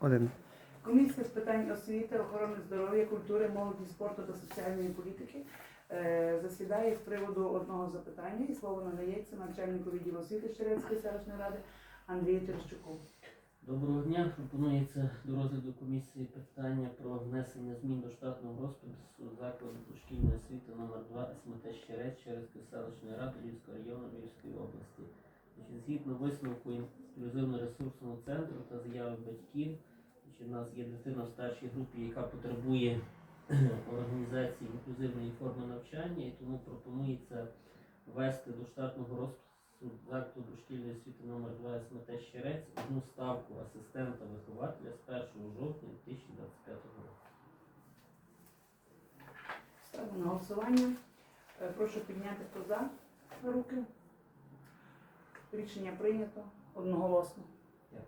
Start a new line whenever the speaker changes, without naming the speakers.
Один.
Комісія з питань освіти, охорони здоров'я, культури, молоді, спорту та соціальної політики е, засідає з приводу одного запитання і слово надається начальнику відділу освіти Щерецької селищної ради Андрію Терещуку.
Доброго дня. Пропонується до розгляду комісії питання про внесення змін до штатного розпису закладу дошкільної освіти номер 2 СМТ Щерець Черецької селищної ради Львівського району Львівської області. Згідно висновку інклюзивно-ресурсного центру та заяви батьків, значить, у нас є дитина в старшій групі, яка потребує організації інклюзивної форми навчання, і тому пропонується ввести до штатного розпису закладу дошкільної освіти номер 2 СМТ Щерець одну ставку асистента вихователя з 1 жовтня 2025 року.
Ставлю на голосування. Е, Прошу підняти хто за руки. Рішення прийнято одноголосно. Дякую.